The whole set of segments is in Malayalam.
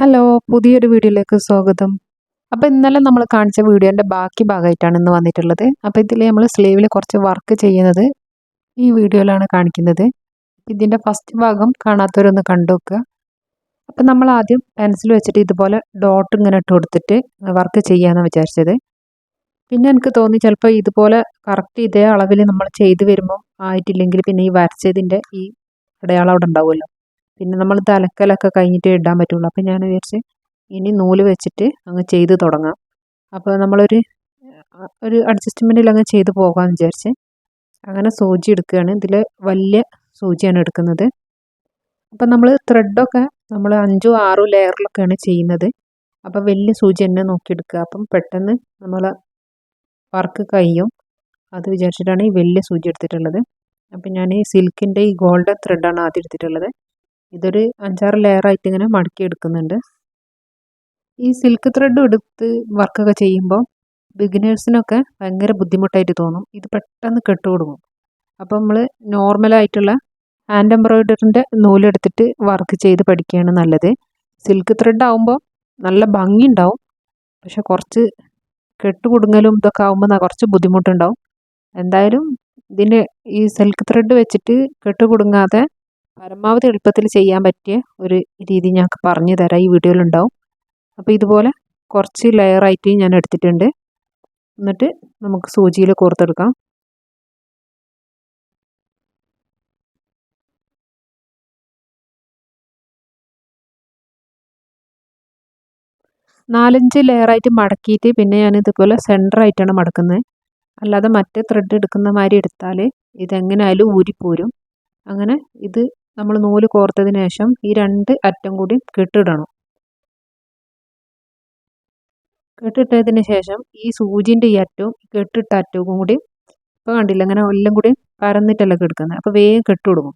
ഹലോ പുതിയൊരു വീഡിയോയിലേക്ക് സ്വാഗതം. അപ്പോൾ ഇന്നലെ നമ്മൾ കാണിച്ച വീഡിയോന്റെ ബാക്കി ഭാഗമായിട്ടാണ് ഇന്ന് വന്നിട്ടുള്ളത്. അപ്പോൾ ഇതിൽ നമ്മൾ സ്ലീവിൽ കുറച്ച് വർക്ക് ചെയ്യുന്നത് ഈ വീഡിയോയിലാണ് കാണിക്കുന്നത്. ഇതിന്റെ ഫസ്റ്റ് ഭാഗം കാണാത്തവരൊന്ന് കണ്ടു വെക്കുക അപ്പോൾ നമ്മൾ ആദ്യം പെൻസിൽ വെച്ചിട്ട് ഇതുപോലെ ഡോട്ട് ഇങ്ങനെ ഇട്ട് കൊടുത്തിട്ട് വർക്ക് ചെയ്യാമെന്ന് വിചാരിച്ചത്. പിന്നെ എനിക്ക് തോന്നി ചിലപ്പോൾ ഇതുപോലെ കറക്റ്റ് ഇതേ അളവിൽ നമ്മൾ ചെയ്ത് വരുമ്പോൾ ആയിട്ടില്ലെങ്കിൽ പിന്നെ ഈ വരച്ചതിന്റെ ഈ അടയാളം അവിടെ ഉണ്ടാവുമല്ലോ. പിന്നെ നമ്മൾ തലക്കലൊക്കെ കഴിഞ്ഞിട്ട് ഇടാൻ പറ്റുള്ളൂ. അപ്പോൾ ഞാൻ വിചാരിച്ച് ഇനി നൂൽ വെച്ചിട്ട് അങ്ങ് ചെയ്ത് തുടങ്ങാം. അപ്പോൾ നമ്മളൊരു ഒരു അഡ്ജസ്റ്റ്മെന്റിൽ അങ്ങ് ചെയ്ത് പോകാമെന്ന് വിചാരിച്ച് അങ്ങനെ സൂചി എടുക്കുകയാണ്. ഇതിൽ വലിയ സൂചിയാണ് എടുക്കുന്നത്. അപ്പം നമ്മൾ ത്രെഡൊക്കെ നമ്മൾ അഞ്ചോ ആറോ ലെയറിലൊക്കെയാണ് ചെയ്യുന്നത്. അപ്പോൾ വലിയ സൂചി തന്നെ നോക്കിയെടുക്കുക. അപ്പം പെട്ടെന്ന് നമ്മൾ വർക്ക് കഴിയും. അത് വിചാരിച്ചിട്ടാണ് ഈ വലിയ സൂചി എടുത്തിട്ടുള്ളത്. അപ്പം ഞാൻ ഈ സിൽക്കിന്റെ ഈ ഗോൾഡൻ ത്രെഡാണ് ആദ്യം എടുത്തിട്ടുള്ളത്. ഇതൊരു അഞ്ചാറ് ലെയറായിട്ട് ഇങ്ങനെ മടക്കി എടുക്കുന്നുണ്ട്. ഈ സിൽക്ക് ത്രെഡ് എടുത്ത് വർക്കൊക്കെ ചെയ്യുമ്പോൾ ബിഗിനേഴ്സിനൊക്കെ ഭയങ്കര ബുദ്ധിമുട്ടായിട്ട് തോന്നും. ഇത് പെട്ടെന്ന് കെട്ടുകൊടുക്കും അപ്പോൾ നമ്മൾ നോർമലായിട്ടുള്ള ഹാൻഡ് എംബ്രോയിഡറിന്റെ നൂലെടുത്തിട്ട് വർക്ക് ചെയ്ത് പഠിക്കുകയാണ് നല്ലത്. സിൽക്ക് ത്രെഡ് ആകുമ്പോൾ നല്ല ഭംഗി ഉണ്ടാവും പക്ഷെ കുറച്ച് കെട്ടുകുടുങ്ങലും ഇതൊക്കെ ആകുമ്പോൾ കുറച്ച് ബുദ്ധിമുട്ടുണ്ടാവും. എന്തായാലും ഇതിന്റെ ഈ സിൽക്ക് ത്രെഡ് വെച്ചിട്ട് കെട്ടുകുടുങ്ങാതെ പരമാവധി എളുപ്പത്തിൽ ചെയ്യാൻ പറ്റിയ ഒരു രീതി ഞാൻ പറഞ്ഞു തരാം. ഈ വീഡിയോയിൽ ഉണ്ടാവും. അപ്പോൾ ഇതുപോലെ കുറച്ച് ലെയറായിട്ട് ഞാൻ എടുത്തിട്ടുണ്ട്. എന്നിട്ട് നമുക്ക് സൂചിയിൽ കോർത്തെടുക്കാം. നാലഞ്ച് ലെയറായിട്ട് മടക്കിയിട്ട് പിന്നെ ഞാൻ ഇതുപോലെ സെന്ററായിട്ടാണ് മടക്കുന്നത്. അല്ലാതെ മറ്റേ ത്രെഡ് എടുക്കുന്ന മാതിരി എടുത്താൽ ഇതെങ്ങനെയായാലും ഊരിപ്പോരും. അങ്ങനെ ഇത് നമ്മൾ നൂൽ കോർത്തതിന് ശേഷം ഈ രണ്ട് അറ്റം കൂടി കെട്ടിടണം. കെട്ടിട്ടതിന് ശേഷം ഈ സൂചിന്റെ ഈ അറ്റവും കെട്ടിട്ട അറ്റവും കൂടി ഇപ്പോൾ കണ്ടില്ല അങ്ങനെ എല്ലാം കൂടി പരന്നിട്ടല്ല കെടുക്കുന്നത്. അപ്പോൾ വേഗം കെട്ടുകൊടുക്കും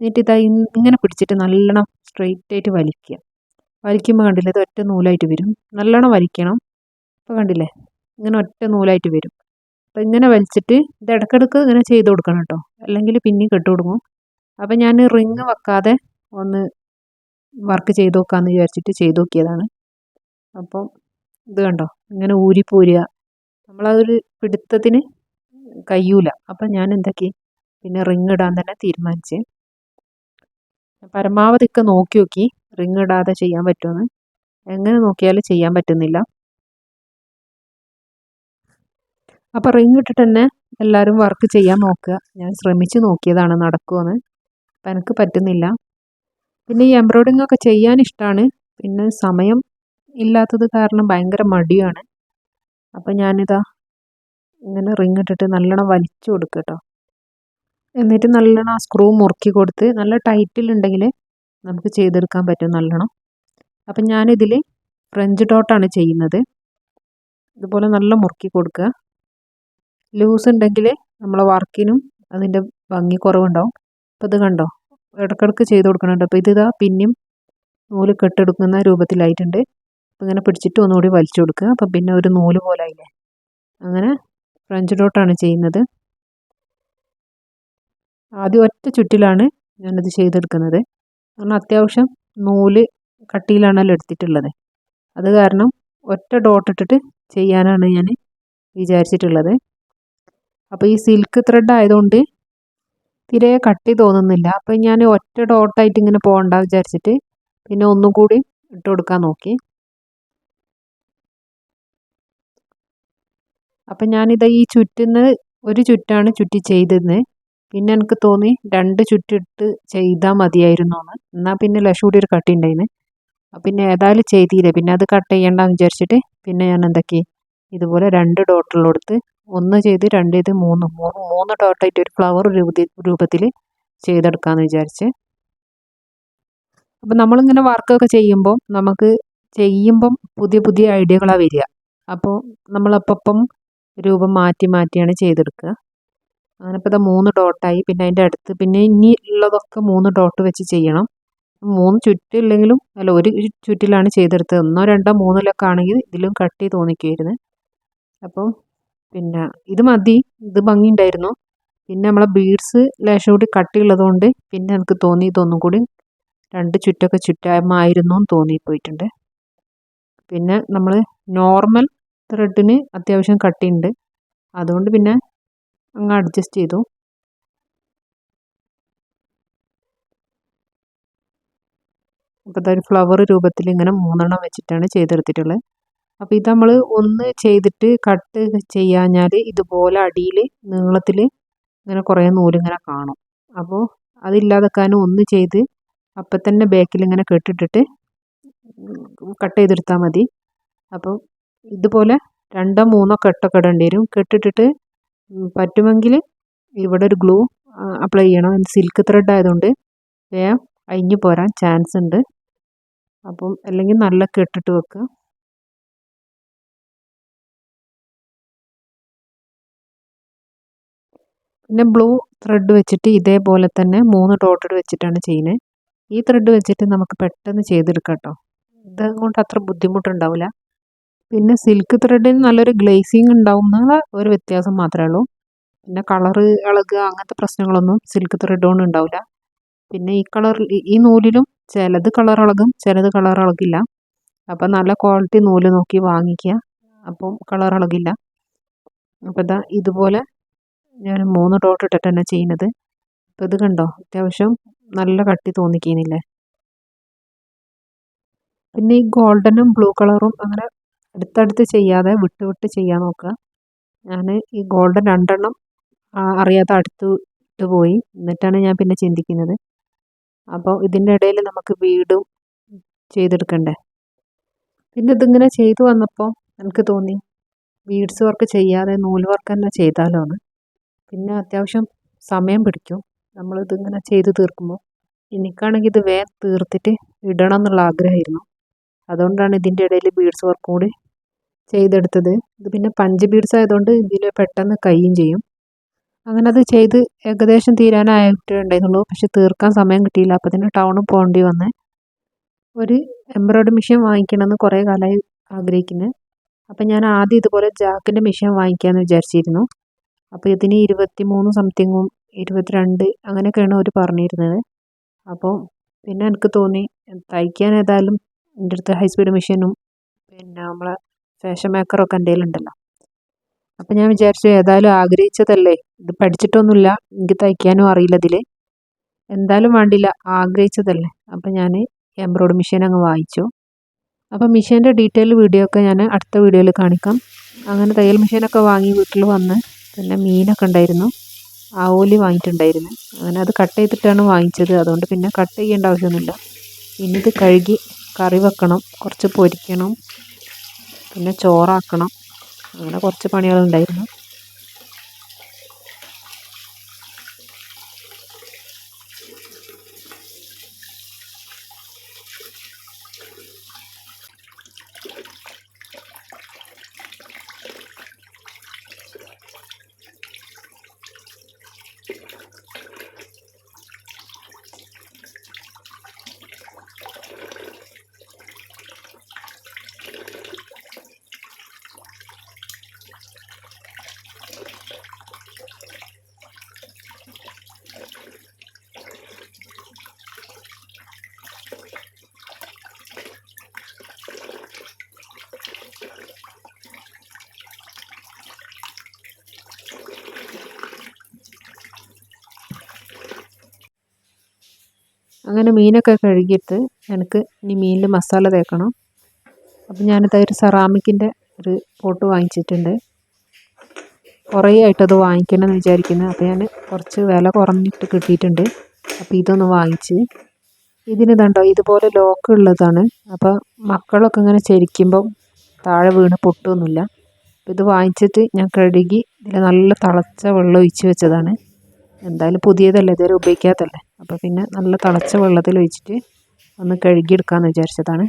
എന്നിട്ട് ഇതാ ഇങ്ങനെ പിടിച്ചിട്ട് നല്ലോണം സ്ട്രെയിറ്റ് ആയിട്ട് വലിക്കുക. വലിക്കുമ്പോൾ കണ്ടില്ല ഇത് ഒറ്റ നൂലായിട്ട് വരും. നല്ലോണം വലിക്കണം. ഇപ്പോൾ കണ്ടില്ലേ ഇങ്ങനെ ഒറ്റ നൂലായിട്ട് വരും. അപ്പോൾ ഇങ്ങനെ വലിച്ചിട്ട് ഇത് ഇടയ്ക്കിടയ്ക്ക് ഇങ്ങനെ ചെയ്ത് കൊടുക്കണം കേട്ടോ. അല്ലെങ്കിൽ പിന്നെയും കെട്ടി കൊടുക്കും. അപ്പം ഞാൻ റിങ് വെക്കാതെ ഒന്ന് വർക്ക് ചെയ്ത് നോക്കാമെന്ന് വിചാരിച്ചിട്ട് ചെയ്ത് നോക്കിയതാണ്. അപ്പം ഇത് കണ്ടോ? ഇങ്ങനെ ഊരിപ്പോരുക നമ്മളതൊരു പിടുത്തത്തിന് കഴിയൂല അപ്പം ഞാൻ എന്താക്കി പിന്നെ റിങ് ഇടാൻ തന്നെ തീരുമാനിച്ച്. പരമാവധി ഒക്കെ നോക്കി നോക്കി റിങ് ഇടാതെ ചെയ്യാൻ പറ്റുമെന്ന് എങ്ങനെ നോക്കിയാലും ചെയ്യാൻ പറ്റുന്നില്ല. അപ്പോൾ റിങ് ഇട്ടിട്ട് തന്നെ എല്ലാവരും വർക്ക് ചെയ്യാൻ നോക്കുക. ഞാൻ ശ്രമിച്ച് നോക്കിയതാണ് നടക്കുമെന്ന് അപ്പം എനിക്ക് പറ്റുന്നില്ല. പിന്നെ ഈ എംബ്രോയിഡിംഗ് ഒക്കെ ചെയ്യാൻ ഇഷ്ടമാണ് പിന്നെ സമയം ഇല്ലാത്തത് കാരണം ഭയങ്കര മടിയാണ്. അപ്പം ഞാനിതാ ഇങ്ങനെ റിങ് ഇട്ടിട്ട് നല്ലോണം വലിച്ചു കൊടുക്കുക കേട്ടോ എന്നിട്ട് നല്ലോണം ആ സ്ക്രൂ മുറുക്കി കൊടുത്ത് നല്ല ടൈറ്റിൽ ടൈറ്റിലുണ്ടെങ്കിൽ നമുക്ക് ചെയ്തെടുക്കാൻ പറ്റും നല്ലോണം. അപ്പം ഞാനിതിൽ ഫ്രഞ്ച് ഡോട്ടാണ് ചെയ്യുന്നത്. ഇതുപോലെ നല്ല മുറുക്കി കൊടുക്കുക. ലൂസ് ഉണ്ടെങ്കിൽ നമ്മളെ വർക്കിനും അതിന്റെ ഭംഗി കുറവുണ്ടാവും. അപ്പോൾ ഇത് കണ്ടോ? ഇടക്കിടക്ക് ചെയ്ത് കൊടുക്കുന്നുണ്ട് അപ്പോൾ ഇത് ഇതാ പിന്നെയും നൂൽ കെട്ടെടുക്കുന്ന രൂപത്തിലായിട്ടുണ്ട്. അപ്പോൾ ഇങ്ങനെ പിടിച്ചിട്ട് ഒന്നുകൂടി വലിച്ചു കൊടുക്കുക അപ്പം പിന്നെ ഒരു നൂൽ പോലെ ആയില്ലേ? അങ്ങനെ ഫ്രഞ്ച് ഡോട്ടാണ് ചെയ്യുന്നത്. ആദ്യം ഒറ്റ ചുറ്റിലാണ് ഞാനത് ചെയ്തെടുക്കുന്നത്. കാരണം അത്യാവശ്യം നൂൽ കട്ടിയിലാണല്ലോ എടുത്തിട്ടുള്ളത്. അത് കാരണം ഒറ്റ ഡോട്ട് ഇട്ടിട്ട് ചെയ്യാനാണ് ഞാൻ വിചാരിച്ചിട്ടുള്ളത്. അപ്പോൾ ഈ സിൽക്ക് ത്രെഡ് ആയതുകൊണ്ട് തീരെ കട്ടി തോന്നുന്നില്ല. അപ്പോൾ ഞാൻ ഒറ്റ ഡോട്ടായിട്ട് ഇങ്ങനെ പോകണ്ട വിചാരിച്ചിട്ട് പിന്നെ ഒന്നും കൂടി ഇട്ട് കൊടുക്കാൻ നോക്കി. അപ്പം ഞാനിത് ഈ ചുറ്റുന്ന ഒരു ചുറ്റാണ് ചുറ്റി ചെയ്തത് പിന്നെ എനിക്ക് തോന്നി രണ്ട് ചുറ്റിട്ട് ചെയ്താൽ മതിയായിരുന്നു എന്ന്. എന്നാൽ പിന്നെ ലക്ഷം കൂടി ഒരു കട്ടി ഉണ്ടായിന് പിന്നെ ഏതായാലും ചെയ്തില്ലേ പിന്നെ അത് കട്ട് ചെയ്യണ്ടെന്ന് വിചാരിച്ചിട്ട് പിന്നെ ഞാൻ എന്തൊക്കെ ഇതുപോലെ രണ്ട് ഡോട്ടുള്ളെടുത്ത് ഒന്ന് ചെയ്ത് രണ്ട് ചെയ്ത് മൂന്ന്. മൂന്ന് ഡോട്ടായിട്ട് ഒരു ഫ്ലവർ രൂപത്തിൽ രൂപത്തിൽ ചെയ്തെടുക്കാമെന്ന് വിചാരിച്ച്. അപ്പം നമ്മളിങ്ങനെ വർക്കൊക്കെ ചെയ്യുമ്പോൾ നമുക്ക് ചെയ്യുമ്പം പുതിയ പുതിയ ഐഡിയകളാണ് വരിക. അപ്പോൾ നമ്മളപ്പം രൂപം മാറ്റി മാറ്റിയാണ് ചെയ്തെടുക്കുക. അങ്ങനെ ഇപ്പോൾ ഇതാ മൂന്ന് ഡോട്ടായി പിന്നെ അതിന്റെ അടുത്ത് പിന്നെ ഇനി ഉള്ളതൊക്കെ മൂന്ന് ഡോട്ട് വെച്ച് ചെയ്യണം. മൂന്ന് ചുറ്റില്ലെങ്കിലും അല്ല ഒരു ചുറ്റിലാണ് ചെയ്തെടുത്തത്. ഒന്നോ രണ്ടോ മൂന്നിലൊക്കെ ആണെങ്കിൽ ഇതിലും കട്ട് കട്ടി തോന്നിക്കുമായിരുന്നു അപ്പോൾ പിന്നെ ഇത് മതി ഇത് ഭംഗിയുണ്ടായിരുന്നു. പിന്നെ നമ്മളെ ബീഡ്സ് ലേശം കൂടി കട്ടിയുള്ളതുകൊണ്ട് പിന്നെ എനിക്ക് തോന്നി ഇതൊന്നും കൂടി രണ്ട് ചുറ്റൊക്കെ ചുറ്റാമായിരുന്നു എന്ന് തോന്നിപ്പോയിട്ടുണ്ട് പിന്നെ നമ്മൾ നോർമൽ ത്രെഡിന് അത്യാവശ്യം കട്ടിയുണ്ട്. അതുകൊണ്ട് പിന്നെ അങ്ങ് അഡ്ജസ്റ്റ് ചെയ്തു. അപ്പോൾ ഇതൊരു ഫ്ലവർ രൂപത്തിൽ ഇങ്ങനെ മൂന്നെണ്ണം വെച്ചിട്ടാണ് ചെയ്തെടുത്തിട്ടുള്ളത്. അപ്പോൾ ഇത് നമ്മൾ ഒന്ന് ചെയ്തിട്ട് കട്ട് ചെയ്യാഞ്ഞാൽ ഇതുപോലെ അടിയിൽ നീളത്തിൽ ഇങ്ങനെ കുറേ നൂലിങ്ങനെ കാണും. അപ്പോൾ അതില്ലാതെക്കാനും ഒന്ന് ചെയ്ത് അപ്പം തന്നെ ബാക്കിൽ ഇങ്ങനെ കെട്ടിട്ടിട്ട് കട്ട് ചെയ്തെടുത്താൽ മതി. അപ്പോൾ ഇതുപോലെ രണ്ടോ മൂന്നോ കെട്ടൊക്കെ ഇടേണ്ടി വരും. കെട്ടിട്ടിട്ട് പറ്റുമെങ്കിൽ ഇവിടെ ഒരു ഗ്ലൂ അപ്ലൈ ചെയ്യണം. സിൽക്ക് ത്രെഡ് ആയതുകൊണ്ട് വേഗം അഴിഞ്ഞു പോരാൻ ചാൻസ് ഉണ്ട്. അപ്പം അല്ലെങ്കിൽ നല്ല കെട്ടിട്ട് വെക്കുക പിന്നെ ബ്ലൂ ത്രെഡ് വെച്ചിട്ട് ഇതേപോലെ തന്നെ മൂന്ന് ഡോട്ടഡ് വെച്ചിട്ടാണ് ചെയ്യുന്നത് ഈ ത്രെഡ് വെച്ചിട്ട് നമുക്ക് പെട്ടെന്ന് ചെയ്തെടുക്കാം കേട്ടോ ഇതുകൊണ്ട് അത്ര ബുദ്ധിമുട്ടുണ്ടാവില്ല പിന്നെ സിൽക്ക് ത്രെഡിന് നല്ലൊരു ഗ്ലേസിങ് ഉണ്ടാവും ഒരു വ്യത്യാസം മാത്രമേ ഉള്ളൂ. പിന്നെ കളറ് ഇളകുക അങ്ങനത്തെ പ്രശ്നങ്ങളൊന്നും സിൽക്ക് ത്രെഡ് കൊണ്ട് ഉണ്ടാവില്ല പിന്നെ ഈ കളർ ഈ നൂലിലും ചിലത് കളർ ഇളകും ചിലത് കളർ ഇളകില്ല അപ്പം നല്ല ക്വാളിറ്റി നൂൽ നോക്കി വാങ്ങിക്കുക. അപ്പം കളർ ഇളകില്ല അപ്പോൾ ഇതാ ഇതുപോലെ ഞാൻ മൂന്ന് ഡോട്ട് ഇട്ടിട്ട് തന്നെ ചെയ്യുന്നത്. അപ്പോൾ ഇത് കണ്ടോ? അത്യാവശ്യം നല്ല കട്ടി തോന്നിക്കുന്നില്ലേ? പിന്നെ ഈ ഗോൾഡനും ബ്ലൂ കളറും അങ്ങനെ അടുത്തടുത്ത് ചെയ്യാതെ വിട്ട് വിട്ട് ചെയ്യാൻ നോക്കുക. ഞാൻ ഈ ഗോൾഡൻ രണ്ടെണ്ണം അറിയാതെ അടുത്ത് ഇട്ട് പോയി. എന്നിട്ടാണ് ഞാൻ പിന്നെ ചിന്തിക്കുന്നത്. അപ്പോൾ ഇതിന്റെ ഇടയിൽ നമുക്ക് വീടും ചെയ്തെടുക്കണ്ടേ? പിന്നെ ഇതിങ്ങനെ ചെയ്തു വന്നപ്പോൾ എനിക്ക് തോന്നി ബീഡ്സ് വർക്ക് ചെയ്യാതെ നൂൽ വർക്ക് തന്നെ ചെയ്താലോ എന്ന്. പിന്നെ അത്യാവശ്യം സമയം പിടിക്കും. നമ്മളിതിങ്ങനെ ചെയ്ത് തീർക്കുമ്പോൾ എനിക്കാണെങ്കിൽ ഇത് വേഗം തീർത്തിട്ട് ഇടണം എന്നുള്ള ആഗ്രഹമായിരുന്നു. അതുകൊണ്ടാണ് ഇതിന്റെ ഇടയിൽ ബീഡ്സ് വർക്ക് കൂടി ചെയ്തെടുത്തത്. ഇത് പിന്നെ പഞ്ച് ബീഡ്സ് ആയതുകൊണ്ട് ഇതിൽ പെട്ടെന്ന് കയ്യും ചെയ്യും. അങ്ങനെ അത് ചെയ്ത് ഏകദേശം തീരാനായിട്ടേ ഉണ്ടായിരുന്നുള്ളൂ. പക്ഷെ തീർക്കാൻ സമയം കിട്ടിയില്ല. അപ്പം തന്നെ ടൗണിൽ പോകേണ്ടി വന്ന് ഒരു എംബ്രോയ്ഡറി മെഷീൻ വാങ്ങിക്കണമെന്ന് കുറേ കാലമായി ആഗ്രഹിക്കുന്നത് അപ്പം ഞാൻ ആദ്യം ഇതുപോലെ ജാക്കിന്റെ മെഷീൻ വാങ്ങിക്കാമെന്ന് വിചാരിച്ചിരുന്നു. അപ്പോൾ ഇതിന് ഇരുപത്തി മൂന്ന് സംതിങ്ങും ഇരുപത്തിരണ്ട് അങ്ങനെയൊക്കെയാണ് അവർ പറഞ്ഞിരുന്നത്. അപ്പോൾ പിന്നെ എനിക്ക് തോന്നി തയ്ക്കാൻ ഏതായാലും എന്റെ അടുത്ത് ഹൈ സ്പീഡ് മെഷീനും പിന്നെ നമ്മളെ ഫാഷൻ മേക്കറൊക്കെ എന്റെ കയ്യിലുണ്ടല്ലോ അപ്പം ഞാൻ വിചാരിച്ചു ഏതായാലും ആഗ്രഹിച്ചതല്ലേ? ഇത് പഠിച്ചിട്ടൊന്നുമില്ല. എനിക്ക് തയ്ക്കാനും അറിയില്ല ഇതിൽ എന്തായാലും വേണ്ടില്ല ആഗ്രഹിച്ചതല്ലേ? അപ്പം ഞാൻ എംബ്രോയ്ഡ് മെഷീൻ അങ്ങ് വാങ്ങിച്ചു അപ്പോൾ മെഷീന്റെ ഡീറ്റെയിൽ വീഡിയോ ഒക്കെ ഞാൻ അടുത്ത വീഡിയോയിൽ കാണിക്കാം. അങ്ങനെ തയ്യൽ മെഷീനൊക്കെ വാങ്ങി വീട്ടിൽ വന്ന് പിന്നെ മീനൊക്കെ ഉണ്ടായിരുന്നു. ആവോലി വാങ്ങിയിട്ടുണ്ടായിരുന്നു. അങ്ങനെ അത് കട്ട് ചെയ്തിട്ടാണ് വാങ്ങിച്ചത്. അതുകൊണ്ട് പിന്നെ കട്ട് ചെയ്യേണ്ട ആവശ്യമൊന്നുമില്ല. ഇനി ഇത് കഴുകി കറി വെക്കണം. കുറച്ച് പൊരിക്കണം. പിന്നെ ചോറാക്കണം. അങ്ങനെ കുറച്ച് പണികളുണ്ടായിരുന്നു. അങ്ങനെ മീനൊക്കെ കഴുകിയിട്ട് എനിക്ക് ഇനി മീനിൽ മസാല തേക്കണം. അപ്പം ഞാനിത് ഒരു സെറാമിക്കിന്റെ ഒരു പോട്ട് വാങ്ങിച്ചിട്ടുണ്ട്. കുറേ ആയിട്ടത് വാങ്ങിക്കണം എന്ന് വിചാരിക്കുന്നത് അപ്പോൾ ഞാൻ കുറച്ച് വില കുറഞ്ഞിട്ട് കിട്ടിയിട്ടുണ്ട്. അപ്പോൾ ഇതൊന്ന് വാങ്ങിച്ച് ഇതിന് ഇതുണ്ടോ ഇതുപോലെ ലോക്ക് ഉള്ളതാണ്. അപ്പോൾ മക്കളൊക്കെ ഇങ്ങനെ ചരിക്കുമ്പം താഴെ വീണ് പൊട്ടൊന്നുമില്ല അപ്പോൾ ഇത് വാങ്ങിച്ചിട്ട് ഞാൻ കഴുകി ഇതിൽ നല്ല തിളച്ച വെള്ളം ഒഴിച്ച് വെച്ചതാണ്. എന്തായാലും പുതിയതല്ലേ ഇതുവരെ ഉപയോഗിക്കാത്തല്ലേ അപ്പോൾ പിന്നെ നല്ല തിളച്ച വെള്ളത്തിൽ ഒഴിച്ചിട്ട് ഒന്ന് കഴുകിയെടുക്കാമെന്ന് വിചാരിച്ചതാണ്.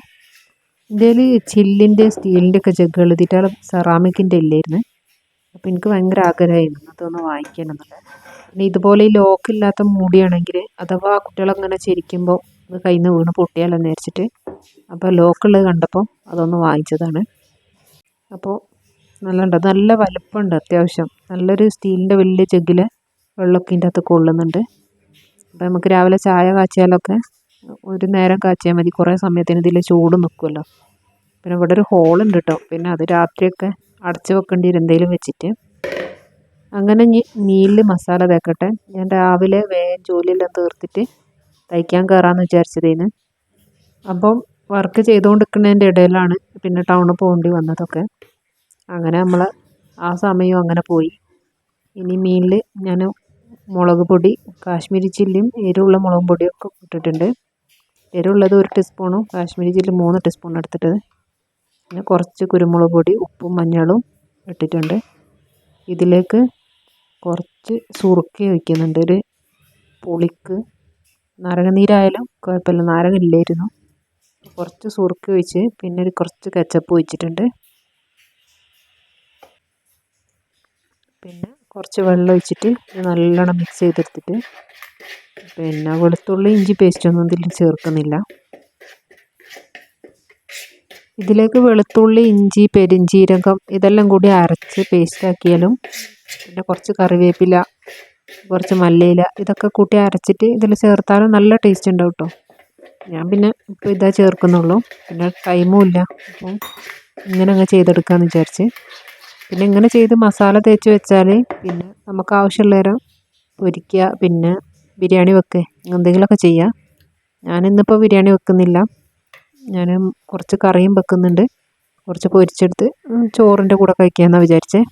ഇന്ത്യയിൽ ചില്ലിന്റെ സ്റ്റീലിന്റെ ഒക്കെ ജഗ്ഗുകൾ ഇതിന്റെ സെറാമിക്കിന്റെ ഇല്ലായിരുന്നു. അപ്പോൾ എനിക്ക് ഭയങ്കര ആഗ്രഹമായിരുന്നു അതൊന്ന് വാങ്ങിക്കണം എന്നുള്ളത്. പിന്നെ ഇതുപോലെ ഈ ലോക്കില്ലാത്ത മൂടിയാണെങ്കിൽ അഥവാ കുട്ടികളങ്ങനെ ചിരിക്കുമ്പോൾ അത് കയ്യിൽ നിന്ന് വീണ് പൊട്ടിയാലെന്ന് വിചാരിച്ചിട്ട് അപ്പോൾ ലോക്കുള്ളത് കണ്ടപ്പോൾ അതൊന്ന് വാങ്ങിച്ചതാണ്. അപ്പോൾ നല്ല നല്ല വലുപ്പമുണ്ട് അത്യാവശ്യം. നല്ലൊരു സ്റ്റീലിന്റെ വലിയ ജഗ്ഗിൽ വെള്ളമൊക്കെ ഇതിന്റെ അകത്ത് കൊള്ളുന്നുണ്ട്. അപ്പോൾ നമുക്ക് രാവിലെ ചായ കാച്ചിയാലൊക്കെ ഒരു നേരം കാച്ചിയാൽ മതി. കുറേ സമയത്തിന് ഇതിൽ ചൂട് നിൽക്കുമല്ലോ. പിന്നെ ഇവിടെ ഒരു ഹോളുണ്ട് കേട്ടോ. പിന്നെ അത് രാത്രിയൊക്കെ അടച്ച് വെക്കേണ്ടി എന്തെങ്കിലും വെച്ചിട്ട്. അങ്ങനെ നീൽ മസാല തേക്കട്ടെ. ഞാൻ രാവിലെ വേഗം ജോലിയെല്ലാം തീർത്തിട്ട് തയ്ക്കാൻ കയറാമെന്ന് വിചാരിച്ചതേന് അപ്പം വർക്ക് ചെയ്തുകൊണ്ടിരിക്കുന്നതിന്റെ ഇടയിലാണ് പിന്നെ ടൗണിൽ പോകേണ്ടി വന്നതൊക്കെ. അങ്ങനെ നമ്മൾ ആ സമയവും അങ്ങനെ പോയി. ഇനി മീനിൽ ഞാൻ മുളക് പൊടി കാശ്മീരി ചില്ലിയും എരിവുള്ള മുളക് ഒക്കെ ഇട്ടിട്ടുണ്ട്. എരിവുള്ളത് ഒരു ടീസ്പൂണും കാശ്മീരി ചില്ലി മൂന്ന് ടീസ്പൂണും എടുത്തിട്ട് പിന്നെ കുറച്ച് കുരുമുളക് പൊടി ഉപ്പും മഞ്ഞളും ഇട്ടിട്ടുണ്ട്. ഇതിലേക്ക് കുറച്ച് സുറുക്കി ഒഴിക്കുന്നുണ്ട്. ഒരു പുളിക്ക്. നാരങ്ങനീരായാലും കുഴപ്പമില്ല. നാരങ്ങ ഇല്ലായിരുന്നു. കുറച്ച് സുറുക്കി ഒഴിച്ച് പിന്നെ ഒരു കുറച്ച് കച്ചപ്പ് ഒഴിച്ചിട്ടുണ്ട്. പിന്നെ കുറച്ച് വെള്ളം ഒഴിച്ചിട്ട് നല്ലോണം മിക്സ് ചെയ്തെടുത്തിട്ട് പിന്നെ വെളുത്തുള്ളി ഇഞ്ചി പേസ്റ്റൊന്നും ഇതിൽ ചേർക്കുന്നില്ല. ഇതിലേക്ക് വെളുത്തുള്ളി ഇഞ്ചി പെരിഞ്ചീരകം ഇതെല്ലാം കൂടി അരച്ച് പേസ്റ്റാക്കിയാലും പിന്നെ കുറച്ച് കറിവേപ്പില കുറച്ച് മല്ലിയില ഇതൊക്കെ കൂട്ടി അരച്ചിട്ട് ഇതിൽ ചേർത്താലും നല്ല ടേസ്റ്റ് ഉണ്ടാവും കേട്ടോ ഞാൻ പിന്നെ ഇപ്പോൾ ഇതാ ചേർക്കുന്നുള്ളൂ. പിന്നെ ടൈമും ഇല്ല. അപ്പം ഇങ്ങനെ അങ്ങ് ചെയ്തെടുക്കാമെന്ന് വിചാരിച്ച്. പിന്നെ ഇങ്ങനെ ചെയ്ത് മസാല തേച്ച് വെച്ചാൽ പിന്നെ നമുക്ക് ആവശ്യമുള്ള നേരം പൊരിക്കുക പിന്നെ ബിരിയാണി വെക്കുക എന്തെങ്കിലുമൊക്കെ ചെയ്യുക ഞാനിന്നിപ്പോൾ ബിരിയാണി വെക്കുന്നില്ല. ഞാൻ കുറച്ച് കറിയും വെക്കുന്നുണ്ട്. കുറച്ച് പൊരിച്ചെടുത്ത് ചോറിന്റെ കൂടെ കഴിക്കാമെന്നാണ് വിചാരിച്ചത്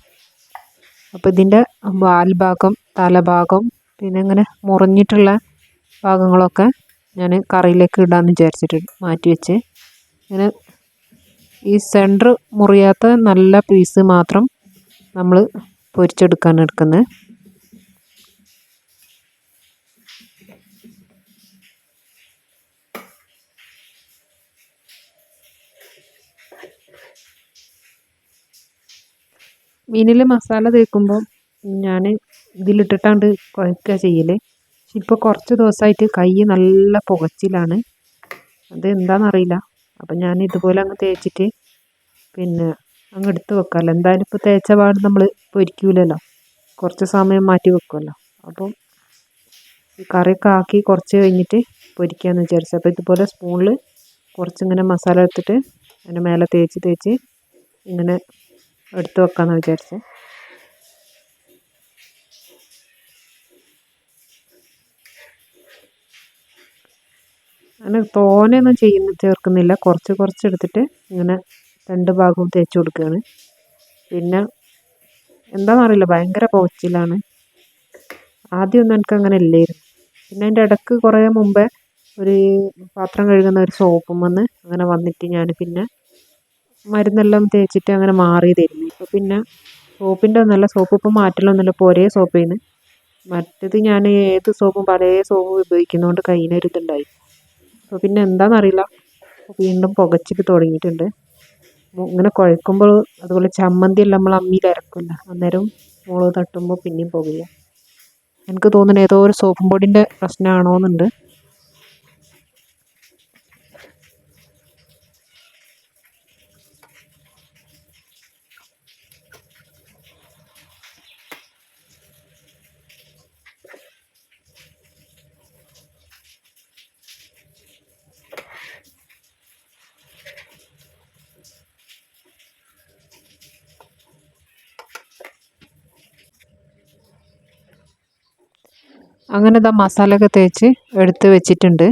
അപ്പോൾ ഇതിന്റെ വാൽഭാഗം തലഭാഗം പിന്നെ ഇങ്ങനെ മുറിഞ്ഞിട്ടുള്ള ഭാഗങ്ങളൊക്കെ ഞാൻ കറിയിലേക്ക് ഇടാമെന്ന് വിചാരിച്ചിട്ട് മാറ്റി വെച്ച്. ഇങ്ങനെ ഈ സെന്റർ മുറിയാത്ത നല്ല പീസ് മാത്രം നമ്മൾ പൊരിച്ചെടുക്കാൻ എടുക്കുന്നത് മീനിൽ മസാല തേക്കുമ്പോൾ ഞാൻ ഇതിലിട്ടിട്ടാണ്ട് കുഴക്കുക ചെയ്യൽ പക്ഷെ ഇപ്പോൾ കുറച്ച് ദിവസമായിട്ട് കൈ നല്ല പുകച്ചിലാണ്. അത് എന്താണെന്നറിയില്ല അപ്പം ഞാൻ ഇതുപോലെ അങ്ങ് തേച്ചിട്ട് പിന്നെ അങ്ങ് എടുത്ത് വെക്കാമല്ലോ എന്തായാലും ഇപ്പോൾ തേച്ച പാട് നമ്മൾ പൊരിക്കൂലല്ലോ. കുറച്ച് സമയം മാറ്റി വെക്കുമല്ലോ അപ്പം ഈ കറിയൊക്കെ ആക്കി കുറച്ച് കഴിഞ്ഞിട്ട് പൊരിക്കാമെന്ന് വിചാരിച്ചു. അപ്പോൾ ഇതുപോലെ സ്പൂണിൽ കുറച്ചിങ്ങനെ മസാല എടുത്തിട്ട് അതിന്റെ മേലെ തേച്ച് തേച്ച് ഇങ്ങനെ എടുത്ത് വെക്കാമെന്ന് വിചാരിച്ചത് അങ്ങനെ തോനെയൊന്നും ചെയ്യുന്ന ചേർക്കുന്നില്ല കുറച്ച് കുറച്ച് എടുത്തിട്ട് ഇങ്ങനെ രണ്ട് ഭാഗവും തേച്ച് കൊടുക്കുകയാണ്. പിന്നെ എന്താണെന്നറിയില്ല ഭയങ്കര പോച്ചിലാണ്. ആദ്യമൊന്നും എനിക്ക് അങ്ങനെ ഇല്ലായിരുന്നു. പിന്നെ അതിന്റെ ഇടയ്ക്ക് കുറേ മുമ്പേ ഒരു പാത്രം കഴുകുന്ന ഒരു സോപ്പും വന്ന് അങ്ങനെ വന്നിട്ട് ഞാൻ പിന്നെ മരുന്നെല്ലാം തേച്ചിട്ട് അങ്ങനെ മാറിയതായിരുന്നു. ഇപ്പോൾ പിന്നെ സോപ്പിന്റെ ഒന്നല്ല സോപ്പ് ഇപ്പം മാറ്റലൊന്നുമില്ല ഇപ്പോൾ ഒരേ സോപ്പിൽ നിന്ന് മറ്റേത് ഞാൻ ഏത് സോപ്പും പല സോപ്പും ഉപയോഗിക്കുന്നതുകൊണ്ട് കയ്യിനൊരു ഇതുണ്ടായി അപ്പോൾ പിന്നെ എന്താണെന്നറിയില്ല വീണ്ടും പുകച്ചിട്ട് തുടങ്ങിയിട്ടുണ്ട്. ഇങ്ങനെ കുഴക്കുമ്പോൾ അതുപോലെ ചമ്മന്തി എല്ലാം നമ്മൾ അമ്മിയിൽ അരക്കില്ല അന്നേരം മുളക് തട്ടുമ്പോൾ പിന്നെയും പുകയുക എനിക്ക് തോന്നുന്നത് ഏതോ ഒരു സോപ്പും പൊടിന്റെ പ്രശ്നമാണോ എന്നുണ്ട് അങ്ങനെ ഇതാ മസാലയൊക്കെ തേച്ച് എടുത്ത് വെച്ചിട്ടുണ്ട്.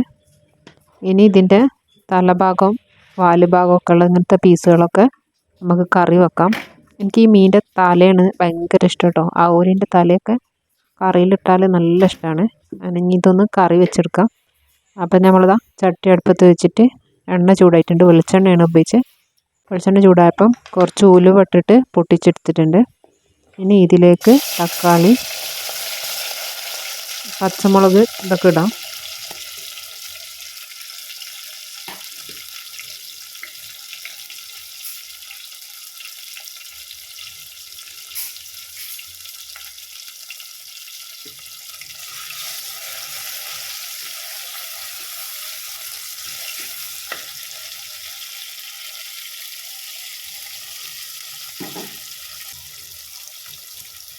ഇനി ഇതിന്റെ തലഭാഗം വാലുഭാഗമൊക്കെ ഉള്ള ഇങ്ങനത്തെ പീസുകളൊക്കെ നമുക്ക് കറി വെക്കാം. എനിക്ക് ഈ മീനിന്റെ തലയാണ് ഭയങ്കര ഇഷ്ടം കേട്ടോ ആ ഓരിന്റെ തലയൊക്കെ കറിയിലിട്ടാൽ നല്ല ഇഷ്ടമാണ് ഇനി ഇതൊന്ന് കറി വെച്ചെടുക്കാം. അപ്പം നമ്മളിതാ ചട്ടി അടുപ്പത്ത് വെച്ചിട്ട് എണ്ണ ചൂടായിട്ടുണ്ട്. വെളിച്ചെണ്ണയാണ് ഉപയോഗിച്ച്. വെളിച്ചെണ്ണ ചൂടായപ്പം കുറച്ച് ഉലുവ ഇട്ടിട്ട് പൊട്ടിച്ചെടുത്തിട്ടുണ്ട്. ഇനി ഇതിലേക്ക് തക്കാളി പച്ചമുളക് ഇതൊക്കെ ഇടാം.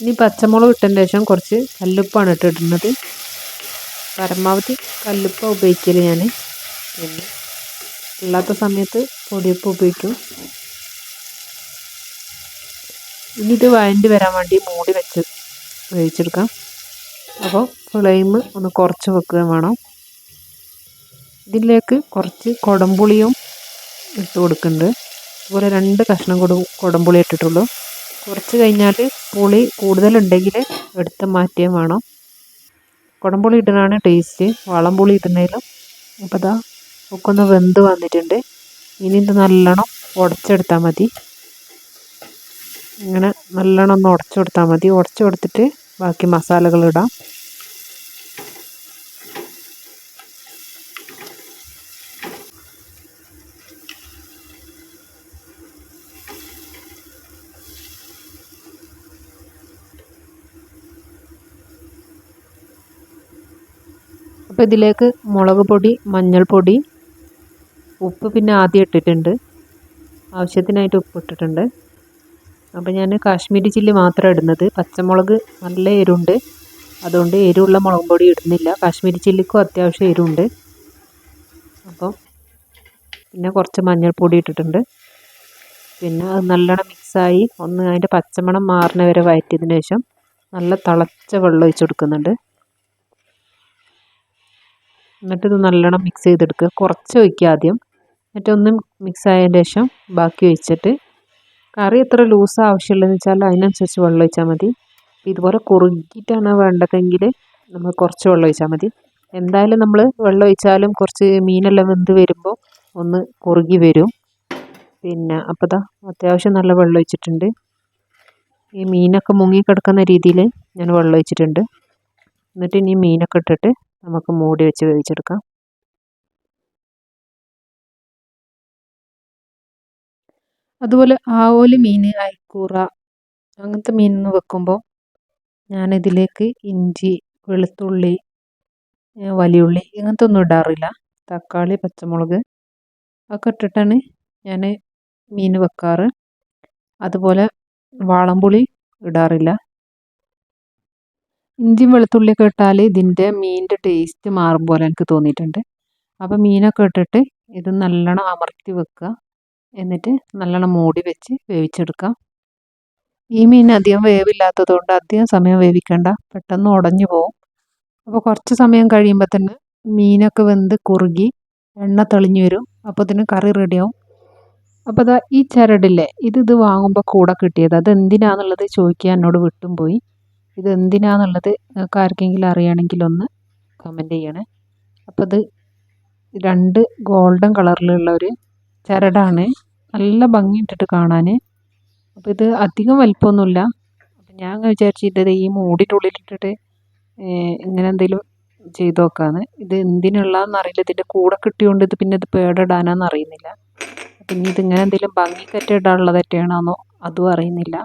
ഇനി പച്ചമുളക് ഇട്ടതിന് ശേഷം കുറച്ച് കല്ലുപ്പാണ് ഇട്ടിടുന്നത് പരമാവധി കല്ലുപ്പ ഉപയോഗിക്കൽ ഞാൻ പിന്നെ ഇല്ലാത്ത സമയത്ത് പൊടിയുപ്പ് ഉപയോഗിക്കും. ഇനി ഇത് വഴണ്ടി വരാൻ വേണ്ടി മൂടി വെച്ച് വേവിച്ചെടുക്കാം. അപ്പോൾ ഫ്ലെയിം ഒന്ന് കുറച്ച് വെക്കുകയും വേണം. ഇതിലേക്ക് കുറച്ച് കുടംപുളിയും ഇട്ട് കൊടുക്കുന്നുണ്ട്. അതുപോലെ രണ്ട് കഷ്ണം കൊടു കുടംപുളി ഇട്ടിട്ടുള്ളൂ. കുറച്ച് കഴിഞ്ഞാൽ പുളി കൂടുതലുണ്ടെങ്കിൽ എടുത്ത് മാറ്റിയും വേണം. കുടംപുളി ഇടുന്നതാണ് ടേസ്റ്റ് വളംപുളി ഇടുന്നതിലും അപ്പോൾ അതാ ഒക്കെ ഒന്ന് വെന്ത് വന്നിട്ടുണ്ട്. ഇനി ഇത് നല്ലോണം ഉടച്ചെടുത്താൽ മതി. ഇങ്ങനെ നല്ലോണം ഒന്ന് ഉടച്ചു കൊടുത്താൽ മതി. ഉടച്ചു കൊടുത്തിട്ട് ബാക്കി മസാലകൾ ഇടാം. അപ്പോൾ ഇതിലേക്ക് മുളക് പൊടി മഞ്ഞൾപ്പൊടി ഉപ്പ് പിന്നെ ആദ്യം ഇട്ടിട്ടുണ്ട്. ആവശ്യത്തിനായിട്ട് ഉപ്പ് ഇട്ടിട്ടുണ്ട്. അപ്പോൾ ഞാൻ കാശ്മീരി ചില്ലി മാത്രമാണ് ഇടുന്നത്. പച്ചമുളക് നല്ല എരിവുണ്ട് അതുകൊണ്ട് എരിവുള്ള മുളക് പൊടി ഇടുന്നില്ല. കാശ്മീരി ചില്ലിക്കും അത്യാവശ്യം എരിവുണ്ട് അപ്പം പിന്നെ കുറച്ച് മഞ്ഞൾപ്പൊടി ഇട്ടിട്ടുണ്ട്. പിന്നെ അത് നല്ലോണം മിക്സായി ഒന്ന് അതിന്റെ പച്ചമണം മാറുന്ന വരെ വഴറ്റിയതിന് ശേഷം നല്ല തിളച്ച വെള്ളം ഒഴിച്ച് കൊടുക്കുന്നുണ്ട്. എന്നിട്ട് ഇത് നല്ലോണം മിക്സ് ചെയ്തെടുക്കുക. കുറച്ച് ഒഴിക്കുക ആദ്യം. എന്നിട്ട് ഒന്ന് മിക്സ് ആയതിന് ശേഷം ബാക്കി ഒഴിച്ചിട്ട് കറി എത്ര ലൂസ് ആവശ്യമുള്ളതെന്ന് വെച്ചാൽ അതിനനുസരിച്ച് വെള്ളം ഒഴിച്ചാൽ മതി. ഇതുപോലെ കുറുകിയിട്ടാണ് വേണ്ടതെങ്കിൽ നമ്മൾ കുറച്ച് വെള്ളം ഒഴിച്ചാൽ മതി. എന്തായാലും നമ്മൾ വെള്ളം ഒഴിച്ചാലും കുറച്ച് മീനെല്ലാം വെന്ത് വരുമ്പോൾ ഒന്ന് കുറുകി വരും. പിന്നെ അപ്പോൾ ദാ അത്യാവശ്യം നല്ല വെള്ളം ഒഴിച്ചിട്ടുണ്ട്. ഈ മീനൊക്കെ മുങ്ങി കിടക്കുന്ന രീതിയിൽ ഞാൻ വെള്ളം ഒഴിച്ചിട്ടുണ്ട്. എന്നിട്ട് ഇനി മീനൊക്കെ ഇട്ടിട്ട് നമുക്ക് മൂടി വെച്ച് വേവിച്ചെടുക്കാം. അതുപോലെ ആവോലി മീൻ അയക്കൂറ അങ്ങനത്തെ മീനൊന്ന് വെക്കുമ്പോൾ ഞാനിതിലേക്ക് ഇഞ്ചി വെളുത്തുള്ളി വലിയുള്ളി ഇങ്ങനത്തെ ഒന്നും ഇടാറില്ല. തക്കാളി പച്ചമുളക് ഒക്കെ ഇട്ടിട്ടാണ് ഞാൻ മീൻ വെക്കാറ്. അതുപോലെ വാളംപുളി ഇടാറില്ല. ഇഞ്ചിയും വെളുത്തുള്ളിയൊക്കെ ഇട്ടാൽ ഇതിന്റെ മീനിന്റെ ടേസ്റ്റ് മാറും പോലെ എനിക്ക് തോന്നിയിട്ടുണ്ട്. അപ്പോൾ മീനൊക്കെ ഇട്ടിട്ട് ഇത് നല്ലോണം അമർത്തി വെക്കുക. എന്നിട്ട് നല്ലോണം മൂടി വെച്ച് വേവിച്ചെടുക്കാം ഈ മീൻ അധികം വേവില്ലാത്തത് കൊണ്ട് അധികം സമയം വേവിക്കേണ്ട. പെട്ടെന്ന് ഉടഞ്ഞു പോവും. അപ്പോൾ കുറച്ച് സമയം കഴിയുമ്പോൾ തന്നെ മീനൊക്കെ വെന്ത് കുറുകി എണ്ണ തെളിഞ്ഞു വരും. അപ്പോൾ ഇതിന് കറി റെഡിയാവും അപ്പോൾ അതാ ഈ ചരടില്ലേ ഇത് ഇത് വാങ്ങുമ്പോൾ കൂടെ കിട്ടിയത്. അത് എന്തിനാന്നുള്ളത് ചോദിക്കാൻ എന്നോട് വിട്ടും പോയി. ഇത് എന്തിനാന്നുള്ളത് നിങ്ങൾക്ക് ആർക്കെങ്കിലും അറിയണമെങ്കിൽ ഒന്ന് കമന്റ് ചെയ്യണേ. അപ്പോൾ ഇത് രണ്ട് ഗോൾഡൻ കളറിലുള്ള ഒരു ചരടാണ്. നല്ല ഭംഗിയിട്ടിട്ട് കാണാൻ അപ്പോൾ ഇത് അധികം വലിപ്പമൊന്നുമില്ല. അപ്പം ഞാൻ വിചാരിച്ചിട്ട് ഈ മൂടിന്റെ ഉള്ളിലിട്ടിട്ട് ഇങ്ങനെ എന്തെങ്കിലും ചെയ്ത് നോക്കാന്ന്. ഇത് എന്തിനുള്ളതെന്ന് അറിയില്ല. ഇതിന്റെ കൂടെ കിട്ടിയോണ്ട് ഇത് പിന്നെ ഇത് പേടിടാനാന്ന് അറിയുന്നില്ല. പിന്നെ ഇതിങ്ങനെ എന്തെങ്കിലും ഭംഗിക്കറ്റ ഇടാനുള്ളതൊക്കെയാണോ അതും അറിയുന്നില്ല.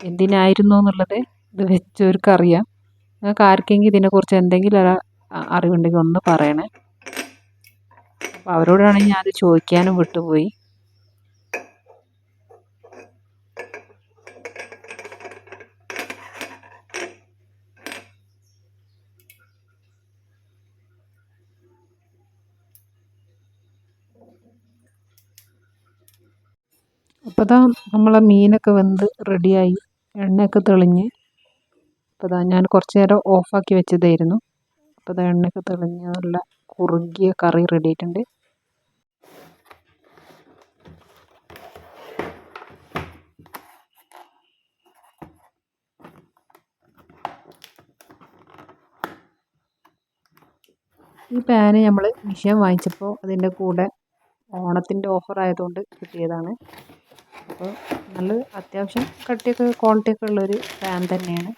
എന്തിനായിരുന്നു എന്നുള്ളത് അറിയാം നിങ്ങൾക്ക് ആർക്കെങ്കിലും ഇതിനെക്കുറിച്ച് എന്തെങ്കിലും അറിവുണ്ടെങ്കിൽ ഒന്ന് പറയണേ. അപ്പോൾ അവരോടാണെങ്കിൽ ഞാനത് ചോദിക്കാനും വിട്ടുപോയി. അപ്പോൾ ഇതാ നമ്മളെ മീനൊക്കെ വെന്ത് റെഡിയായി. എണ്ണയൊക്കെ തെളിഞ്ഞ്. അപ്പോൾ ഞാൻ കുറച്ച് നേരം ഓഫാക്കി വെച്ചതായിരുന്നു. അപ്പോൾ ഇതാ എണ്ണയൊക്കെ തെളിഞ്ഞ് നല്ല കുറുകിയ കറി റെഡി ആയിട്ടുണ്ട് ഈ പാന് നമ്മൾ മിഷൻ വാങ്ങിച്ചപ്പോൾ അതിന്റെ കൂടെ ഓണത്തിന്റെ ഓഫർ ആയതുകൊണ്ട് കിട്ടിയതാണ്. അപ്പോൾ നല്ല അത്യാവശ്യം കട്ടിയൊക്കെ ക്വാളിറ്റിയൊക്കെ ഉള്ളൊരു പാൻ തന്നെയാണ്.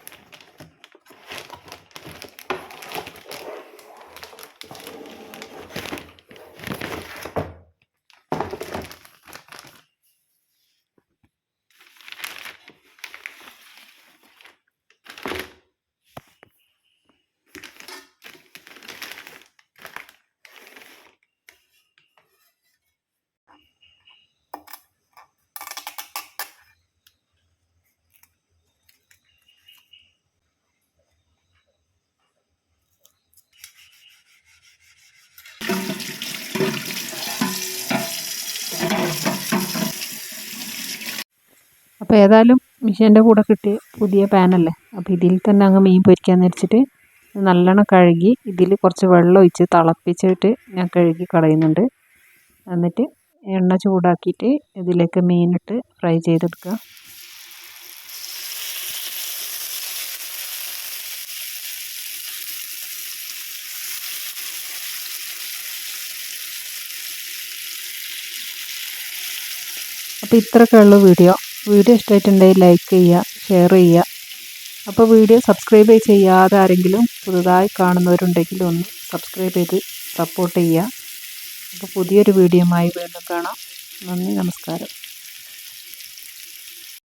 അപ്പോൾ ഏതായാലും മിഷീന്റെ കൂടെ കിട്ടിയ പുതിയ പാനല്ലേ അപ്പോൾ ഇതിൽ തന്നെ അങ്ങ് മീൻ പൊരിക്കാൻ വെച്ചിട്ട് നല്ലോണം കഴുകി ഇതിൽ കുറച്ച് വെള്ളം ഒഴിച്ച് തിളപ്പിച്ചിട്ട് ഞാൻ കഴുകി കളയുന്നുണ്ട്. എന്നിട്ട് എണ്ണ ചൂടാക്കിയിട്ട് ഇതിലേക്ക് മീനിട്ട് ഫ്രൈ ചെയ്തെടുക്കുക. അപ്പോൾ ഇത്രയൊക്കെ ഉള്ളൂ വീഡിയോ. വീഡിയോ ഇഷ്ടമായിട്ടുണ്ടെങ്കിൽ ലൈക്ക് ചെയ്യുക ഷെയർ ചെയ്യുക. അപ്പോൾ വീഡിയോ സബ്സ്ക്രൈബ് ചെയ്യാതെ ആരെങ്കിലും പുതുതായി കാണുന്നവരുണ്ടെങ്കിൽ ഒന്ന് സബ്സ്ക്രൈബ് ചെയ്ത് സപ്പോർട്ട് ചെയ്യുക. അപ്പോൾ പുതിയൊരു വീഡിയോയുമായി വീണ്ടും കാണാം. നന്ദി നമസ്കാരം.